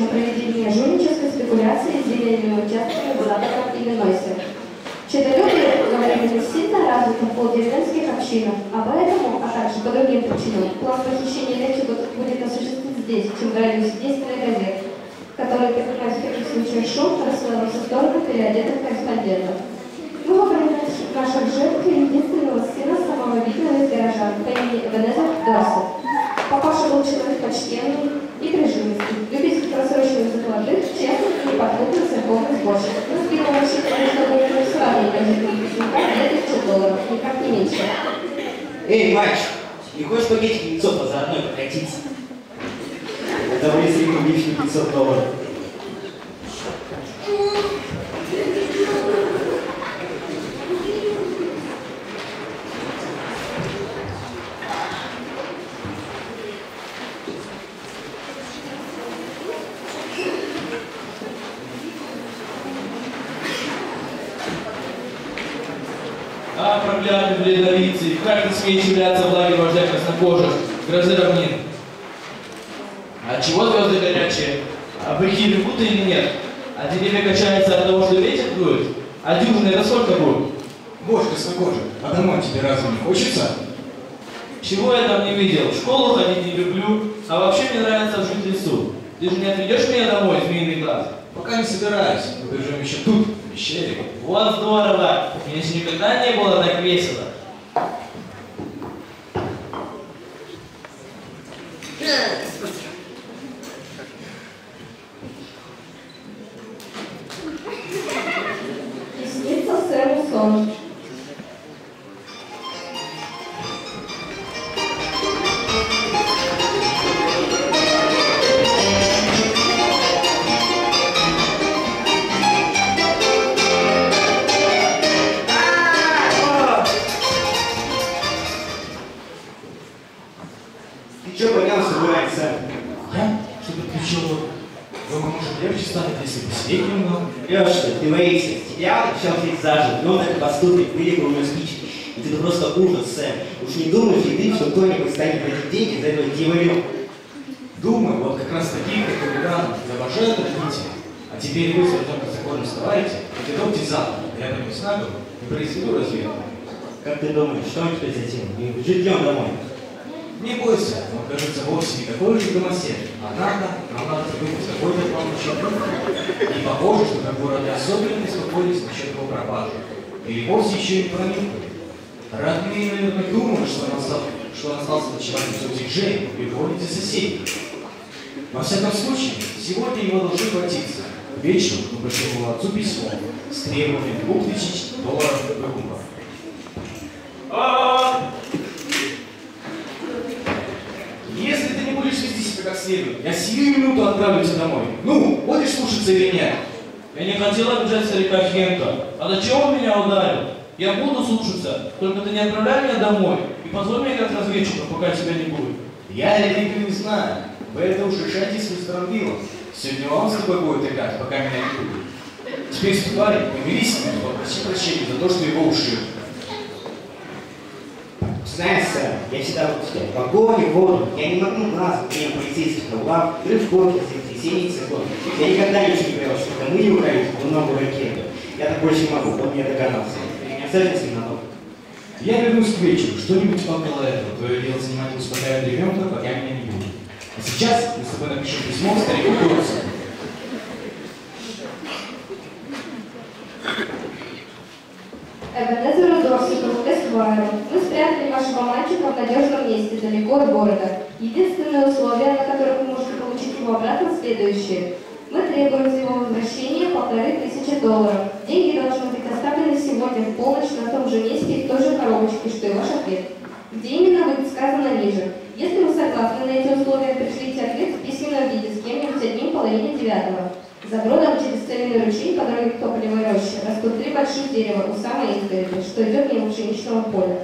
на проведение жульнической спекуляции земельными участками в Западном Иллинойсе. Читалюбие, говорили, сильно развито в полдеревенских общинах, а поэтому, а также по другим причинам, план похищения легче будет осуществить здесь, чем в радиусе действенной газеты, которые поднимают в таких случаях шум, рассылая в сторону переодетых корреспондентов. Мы выбрали наших жертв единственного сына самого видного из горожан по имени Эбенезер Дорсет. Папаша был человек почтенный и церковный сборщик. Мы с Биллом рассчитывали, что будет сравнить газетных письмука для тысячи долларов, никак не меньше. Эй, мальчик, не хочешь пакетик яйцо по заодно прокатиться? Это вы средний лишний 500 долларов. А, бледолицый, как ты смеешь являться в лагерь вождя краснокожих, грозы равнин? А чего звезды горячие? А быки бегут или нет? А деревья качаются от того, что ветер дует? А дюжины это сколько будет? Боже, краснокожий, а домой тебе разве не хочется? Чего я там не видел? В школу ходить не люблю, а вообще мне нравится жить в лесу. Ты же не отведешь меня домой, змеиный глаз? Пока не собираюсь, мы живем еще тут, в пещере. Вот здорово! Мне еще никогда не было так весело. И снится сэру сон. Ты чё поднялся, дурак, сэр? Я? Что подключил? Думаю, может легче станет, если посидеть немного? Лёша, ты боишься. Тебя здесь зажил, и он и поступит, у него спички. И ты просто ужас, сэр. Уж не думаешь ли ты, что кто-нибудь станет платить деньги за этого дьяволёка? Думаю, вот как раз такие, как хулиганы, обожают родители. А теперь вы с только законом вставайте, готовьте завтра, рядом с нагом и произведу разведку. Как ты думаешь, что он теперь затем? И житьем домой. Не бойся, он, кажется, вовсе не такой же домосед. Однако, нам надо придумать какой-то план учебы. И похоже, что как городе особенно беспокоились насчет его пропажи. Или вовсе еще и проникли. Родные, наверное, думают, что он, остался, что он остался ночевать в тети Джейн и городе соседей. Во всяком случае, сегодня его должны хватиться. Вечером мы пришлем его отцу письмо с требованием двух тысяч долларов выкупа. А, Если ты не будешь вести себя как следует, я сию минуту отправлю тебя домой. Ну, будешь слушаться или нет? Я не хотел обижать старика Хенка. А зачем он меня ударил? Я буду слушаться, только ты не отправляй меня домой и позволь мне как разведчика, пока тебя не будет. Я Лилику не знаю. Вы это уж решайте с мистером Биллом. Сегодня он с тобой будет играть, пока меня не будет. Теперь ступай, помирись с ним, попроси прощения за то, что его ушиб. Знаешь, сэр, я всегда буду сказать, в огонь, в воду, я не могу глаз время полицейских на углах, рывков, землетрясений, циклон. Я никогда не чувствовал, что это мы не украли много ракеты. Я так больше не могу, он меня догадался. Меня сажаешь ненадолго. Я вернусь к вечеру, что-нибудь около этого. Твое дело занимать успокаивать ребенка, пока меня не будет. А сейчас мы с тобой напишем письмо старику Дорсу. Эбенезеру Дорсету, Эсквайру. Мы спрятали вашего мальчика в надежном месте, далеко от города. Единственное условие, на которое вы можете получить его обратно, следующее. Мы требуем за его возвращения полторы тысячи долларов. Деньги должны быть оставлены сегодня в полночь на том же месте и в той же коробочке, что и ваш ответ. Где именно будет сказано ниже. Если вы согласны на эти условия, пришлите ответ в письменном виде с кем-нибудь одним половине девятого. За бродом через целинный ручей, который в тополевой роще, растут три больших дерева у самой изгороди, что идет мимо пшеничного поля.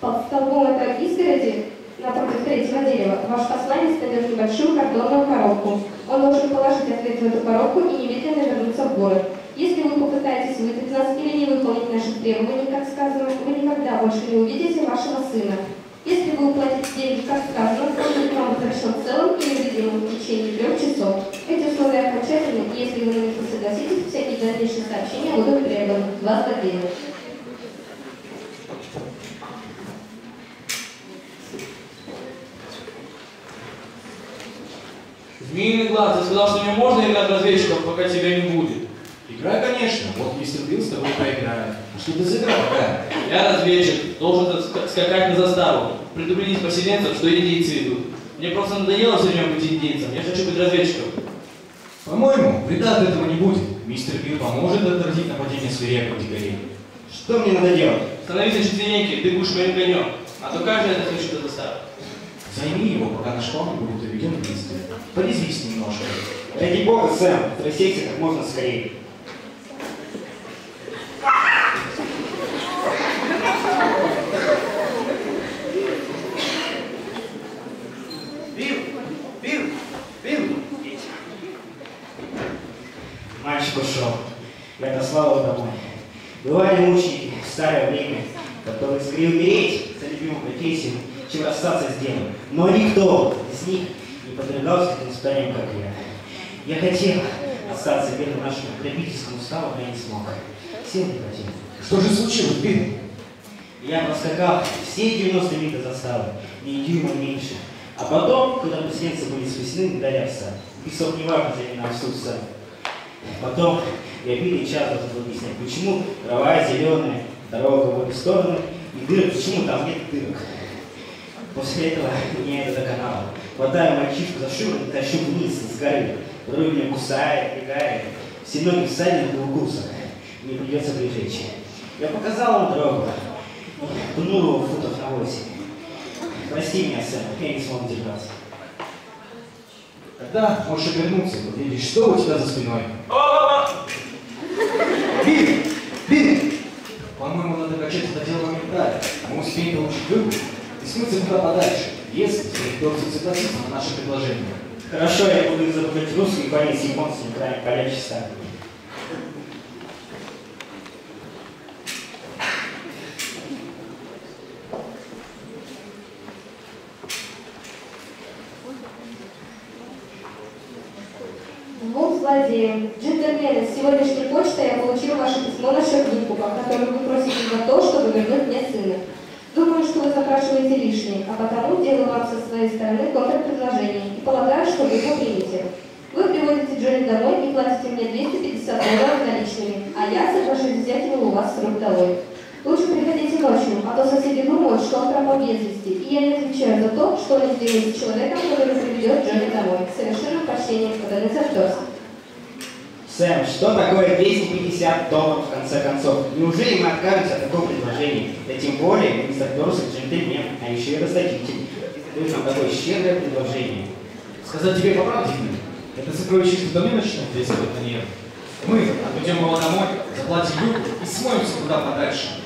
Под столбом этой изгороди, напротив третьего дерева, ваш посланец найдет небольшую картонную коробку. Он должен положить ответ в эту коробку и немедленно вернуться в город. Если вы попытаетесь выдать нас или не выполнить наших требований, как сказано, вы никогда больше не увидите вашего сына. Если вы уплатите деньги, как сказано, он будет вам возвращен целым и невредимым в течение трех часов. Эти условия окончательны, и если вы на них не всякие дальнейшие сообщения будут требованы два владения. Змеиный глаз, ты сказал, что мне можно играть разведчиков, пока тебя не будет. Играй, конечно. Вот мистер Билл с тобой поиграет. А что ты игра такая? Я разведчик, должен ска- скакать на заставу, предупредить поселенцев, что индейцы идут. Мне просто надоело все время быть индейцем, я хочу быть разведчиком. По-моему, вреда от этого не будет. Мистер Билл поможет отразить нападение свирепых дикарей. Что мне надо делать? Становись на четвереньки, ты будешь моим конем, а то каждый это хочет до заставы. Займи его, пока наш план будет уведен в действие. Порезвись немножко. Ради бога, Сэм, трясейся как можно скорее. В старое время, которые скорее умереть за любимую профессию, чем расстаться с делом. Но никто из них не подвергался таким испытаниям, как я. Я хотел остаться верным нашему потребительскому уставу, но я не смог. Сил не хватило. Что же случилось, Билл? Я проскакал все 90 миль до заставы, ни дюйма меньше. А потом, когда поселенцы были спасены, не овса. Песок не важно для меня. Потом я битый час должен был объяснять, почему трава зеленая, дорога в обе стороны, и дырок, почему там нет дырок. После этого меня это доконало. Хватаю мальчишку за шиворот и тащу вниз с горы. Вдруг меня кусает, бегает. Все ноги в укусах. Мне придется прижечь. Я показал ему дорогу. Пнул его футов на восемь. Прости меня, Сэм, я не смог держаться. Тогда можешь обернуться и увидеть, что у тебя за спиной. Билл! Билл! По-моему, надо качать это дело моментально. Мы успеем получить выгоду и смыться куда подальше, если Дорси согласится на наше предложение. Хорошо, я буду изображать русский с японцами, крайне горячий станет. Двум злодеям. Джентльмены, с сегодняшней почты я получил ваше письмо насчет выкупа, которое вы просите за то, чтобы вернуть мне сына. Вы запрашиваете лишнее, а потому делаю вам со своей стороны контрпредложение и полагаю, что вы его примете. Вы приводите Джонни домой и платите мне 250 долларов наличными, а я соглашусь взять его у вас с рук долой. Лучше приходите ночью, а то соседи думают, что он пропал без вести, и я не отвечаю за то, что они сделают с человеком, который приведет Джонни домой. С совершенным почтением, Катализа Дорс. Сэм, что такое 250 долларов в конце концов? Неужели мы откажемся от такого предложения? Да тем более, мистер Дорсет джентльмен, а еще и расточитель. Вы нам такое щедрое предложение. Сказать тебе по правде, это сокровище начнет действовать на нервы. Мы отведем его домой, заплатим выкуп и смоемся куда подальше.